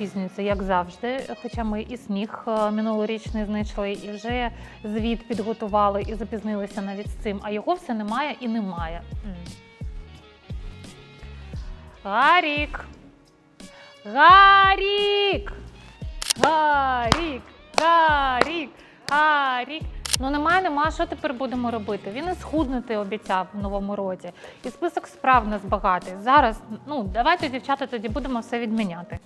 запізнюється, як завжди. Хоча ми і сніг е, минулорічний знайшли, і вже звіт підготували і запізнилися навіть з цим. А його все немає і немає. Гарік! Гарік! Гарік! Гарік! Гарік! Ну немає, нема. Що тепер будемо робити? Він і схуднути обіцяв в новому році. І список справ нас багатий. Зараз, ну давайте, дівчата, тоді будемо все відміняти.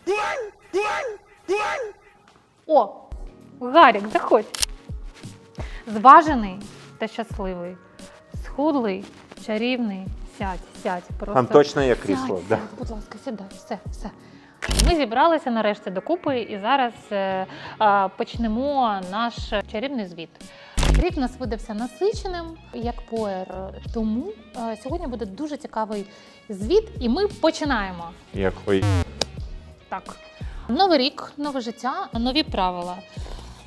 О! Гарік, заходь. Зважений та щасливий. Схудлий, чарівний. Сядь, сядь. Просто Там точно є крісло. Сядь, Да. сядь, будь ласка, сідай, все, все. Ми зібралися нарешті докупи і зараз е, е, почнемо наш чарівний звіт. Рік у нас видався насиченим, як поер. Тому е, сьогодні буде дуже цікавий звіт, і ми починаємо. Як ой. Так, новий рік, нове життя, нові правила.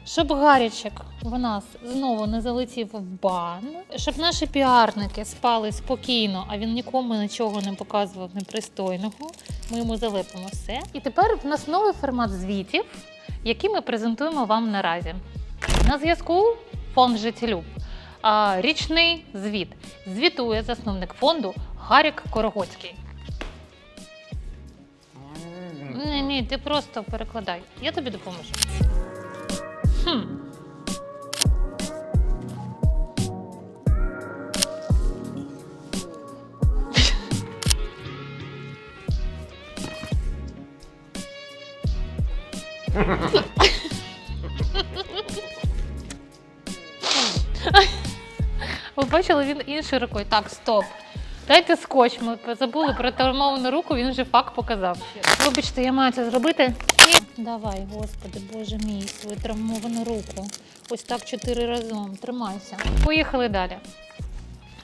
Щоб гарячик в нас знову не залетів в бан, щоб наші піарники спали спокійно, а він нікому нічого не показував непристойного. Ми йому залепимо все. І тепер в нас новий формат звітів, який ми презентуємо вам наразі. На зв'язку фонд Життєлюб. Річний звіт. Звітує засновник фонду Гарік Корогоцький. Ні, ти просто перекладай. Я тобі допоможу. Хм. Ви бачили, він іншою рукою. Так, стоп. Дайте скотч. Ми забули про травмовану руку, він вже факт показав. Вибачте, я маю це зробити. Давай, господи, боже мій, свою травмовану руку. Ось так чотири разом. Тримайся. Поїхали далі.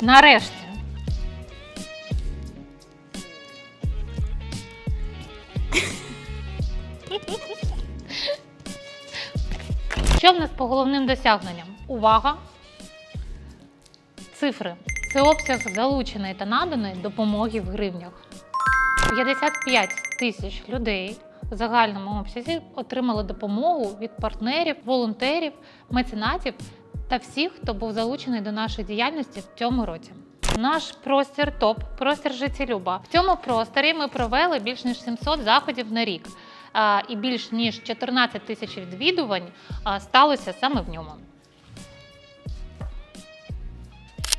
Нарешті. Що в нас по головним досягненням? Увага! Цифри. Це обсяг залученої та наданої допомоги в гривнях. 55 тисяч людей в загальному обсязі отримали допомогу від партнерів, волонтерів, меценатів та всіх, хто був залучений до нашої діяльності в цьому році. Наш простір топ, простір життєлюба. В цьому просторі ми провели більш ніж 700 заходів на рік, і більш ніж 14 тисяч відвідувань сталося саме в ньому.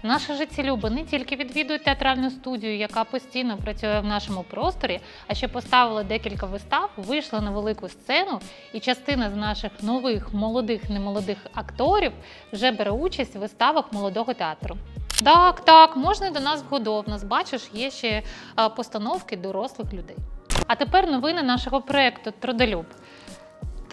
Наше життєлюби не тільки відвідують театральну студію, яка постійно працює в нашому просторі, а ще поставили декілька вистав, вийшли на велику сцену, і частина з наших нових молодих немолодих акторів вже бере участь в виставах молодого театру. Так, так, можна до нас в Годовнас. Бачиш, є ще постановки дорослих людей. А тепер новини нашого проєкту Трудолюб.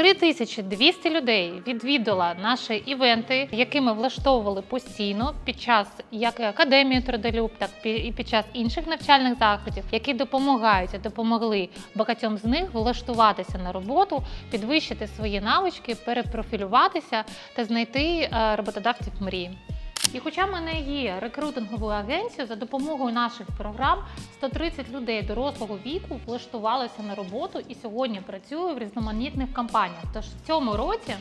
3200 людей відвідала наші івенти, які ми влаштовували постійно під час як академії трудолюб, так і під час інших навчальних заходів, які допомагають допомогли багатьом з них влаштуватися на роботу, підвищити свої навички, перепрофілюватися та знайти е, роботодавців мрії. І хоча в мене є рекрутинговою агенцією, за допомогою наших програм 130 людей дорослого віку влаштувалися на роботу і сьогодні працюю в різноманітних компаніях. Тож в цьому році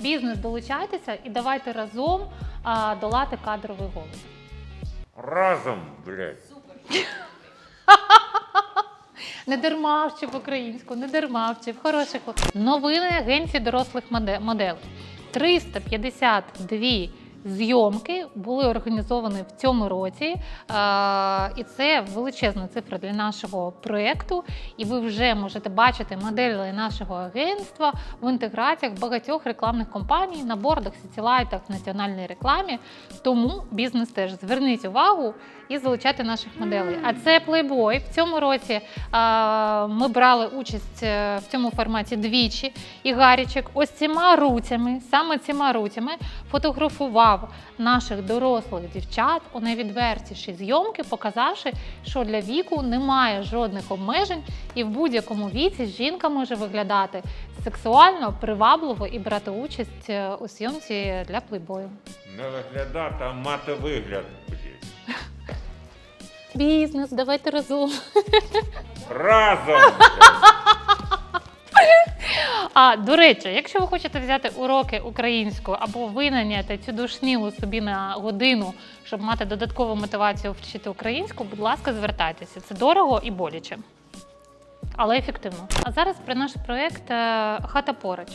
бізнес долучайтеся і давайте разом а, долати кадровий голод. Разом, блядь. Не дарма вчив українську, не дарма вчив. Хороших. Новини агенції дорослих моде- моделей. 352 зйомки були організовані в цьому році. І це величезна цифра для нашого проєкту. І ви вже можете бачити моделі нашого агентства в інтеграціях багатьох рекламних компаній на бордах, сітілайтах, в національній рекламі. Тому бізнес теж зверніть увагу і залучайте наших моделей. А це Playboy. В цьому році ми брали участь е, в цьому форматі двічі. І Гарічик ось цими руцями, саме цими руцями, фотографував наших дорослих дівчат у найвідвертіші зйомки, показавши, що для віку немає жодних обмежень, і в будь-якому віці жінка може виглядати сексуально, привабливо і брати участь е, у зйомці для плейбою. Не виглядати, а мати вигляд. Бізнес, давайте разом. Разом! А до речі, якщо ви хочете взяти уроки українською або винайняти цю душнілу собі на годину, щоб мати додаткову мотивацію вчити українську, будь ласка, звертайтеся. Це дорого і боляче. Але ефективно. А зараз про наш проєкт е, Хата поруч.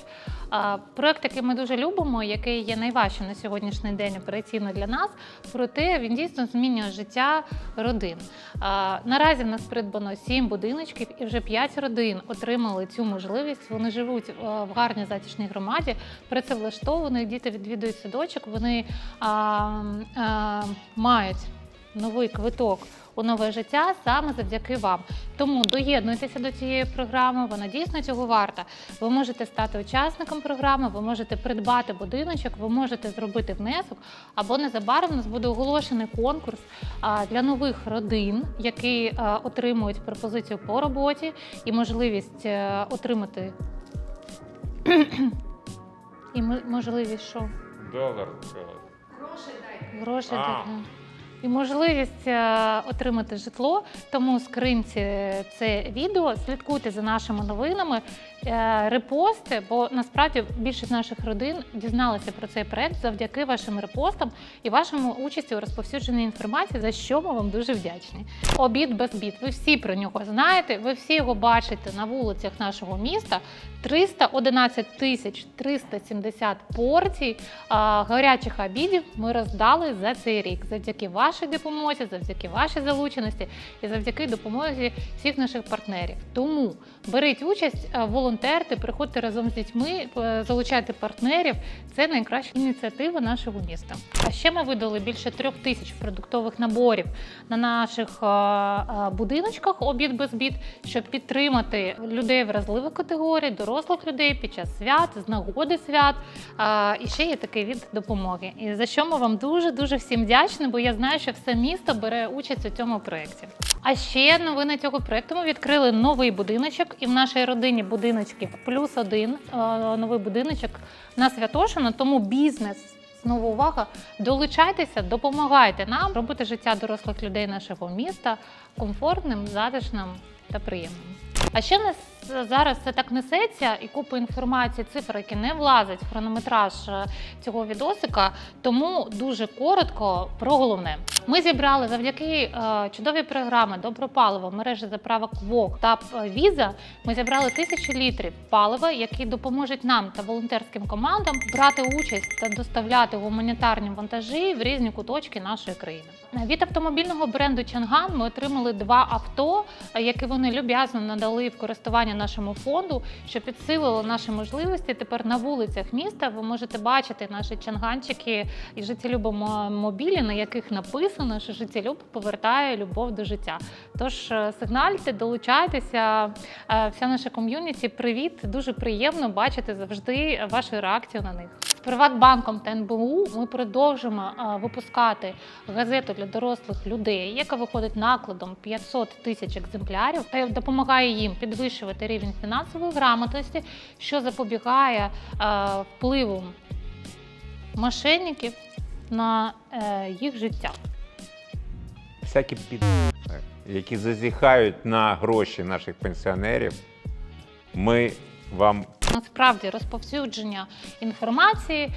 Е, Проєкт, який ми дуже любимо, який є найважчим на сьогоднішній день операційно для нас, проте він дійсно змінює життя родин. Е, Наразі в нас придбано сім будиночків, і вже п'ять родин отримали цю можливість. Вони живуть в гарній затишній громаді, працевлаштовані, діти відвідують садочок. Вони а, а, мають новий квиток у нове життя саме завдяки вам. Тому доєднуйтеся до цієї програми. Вона дійсно цього варта. Ви можете стати учасником програми, ви можете придбати будиночок, ви можете зробити внесок. Або незабаром у нас буде оголошений конкурс для нових родин, які отримують пропозицію по роботі і можливість е, отримати. І мо- можливість що? Долар. Гроші А. так, ну. І можливість е, отримати житло. Тому скриньте це відео, слідкуйте за нашими новинами, е, репости, бо насправді більшість наших родин дізналися про цей проект завдяки вашим репостам і вашому участі у розповсюдженні інформації, за що ми вам дуже вдячні. Обід без бід. Ви всі про нього знаєте, ви всі його бачите на вулицях нашого міста. 311 тисяч 370 порцій а, гарячих обідів ми роздали за цей рік. Завдяки вашій допомозі, завдяки вашій залученості і завдяки допомозі всіх наших партнерів. Тому беріть участь, е, волонтерте, приходьте разом з дітьми, е, залучайте партнерів. Це найкраща ініціатива нашого міста. А ще ми видали більше трьох тисяч продуктових наборів на наших е, е, будиночках обід без бід, щоб підтримати людей вразливих категорій, дорослих людей під час свят, з нагоди свят. І ще є такий від допомоги. І за що ми вам дуже дуже всім вдячні, бо я знаю, що все місто бере участь у цьому проєкті. А ще новина цього проєкту ми відкрили новий будиночок, і в нашій родині будиночків плюс один е, новий будиночок на Святошина. тому бізнес. Знову увага, долучайтеся, допомагайте нам робити життя дорослих людей нашого міста комфортним, затишним та приємним. А ще нас зараз це так несеться і купа інформації, цифр, які не влазять в хронометраж е, цього відосика. Тому дуже коротко про головне. Ми зібрали завдяки е, чудовій програми Добропаливо, мережі заправок ВОК та е, Віза. Ми зібрали тисячі літрів палива, які допоможуть нам та волонтерським командам брати участь та доставляти гуманітарні вантажі в різні куточки нашої країни. Від автомобільного бренду Чанган ми отримали два авто, які вони люб'язно надали в користування нашому фонду, що підсилило наші можливості. Тепер на вулицях міста ви можете бачити наші чанганчики і життєлюбомобілі, на яких написано, що життєлюб повертає любов до життя. Тож е, сигнальте, долучайтеся. Е, Вся наша ком'юніті. Привіт, дуже приємно бачити завжди вашу реакцію на них. Приватбанком та НБУ ми продовжимо випускати газету для дорослих людей, яка виходить накладом 500 тисяч екземплярів та допомагає їм підвищувати рівень фінансової грамотності, що запобігає впливу мошенників на е, їх життя. всякі під... які зазіхають на гроші наших пенсіонерів, ми вам Насправді розповсюдження інформації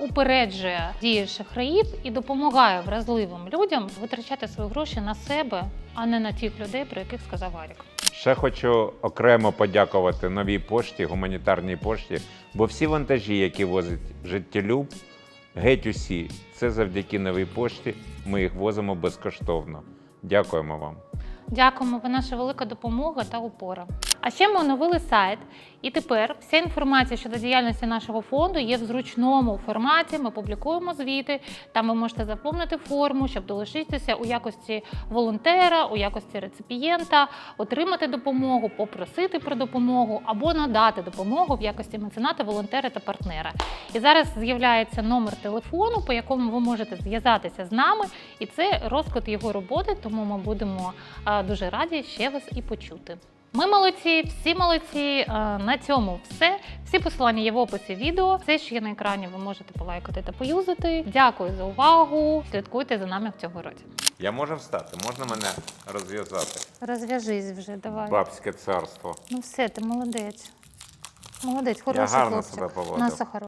упереджує дії шахраїв і допомагає вразливим людям витрачати свої гроші на себе, а не на тих людей, про яких сказав Арік. ще хочу окремо подякувати новій пошті, гуманітарній пошті, бо всі вантажі, які возить життєлюб, геть усі, це завдяки новій пошті. Ми їх возимо безкоштовно. Дякуємо вам. Дякуємо, ви наша велика допомога та опора. А ще ми оновили сайт, і тепер вся інформація щодо діяльності нашого фонду є в зручному форматі. Ми публікуємо звіти. Там ви можете заповнити форму, щоб долучитися у якості волонтера, у якості реципієнта, отримати допомогу, попросити про допомогу або надати допомогу в якості мецената, волонтера та партнера. І зараз з'являється номер телефону, по якому ви можете зв'язатися з нами, і це розклад його роботи. Тому ми будемо дуже раді ще вас і почути. Ми молодці, всі молодці. Е, На цьому все. Всі посилання є в описі відео. Все, що є на екрані, ви можете полайкати та поюзати. Дякую за увагу. Слідкуйте за нами в цьому році. Я можу встати? Можна мене розв'язати? Розв'яжись вже, давай. Бабське царство. Ну все, ти молодець. Молодець, хороший гарно хлопчик. себе поводив. На сахар.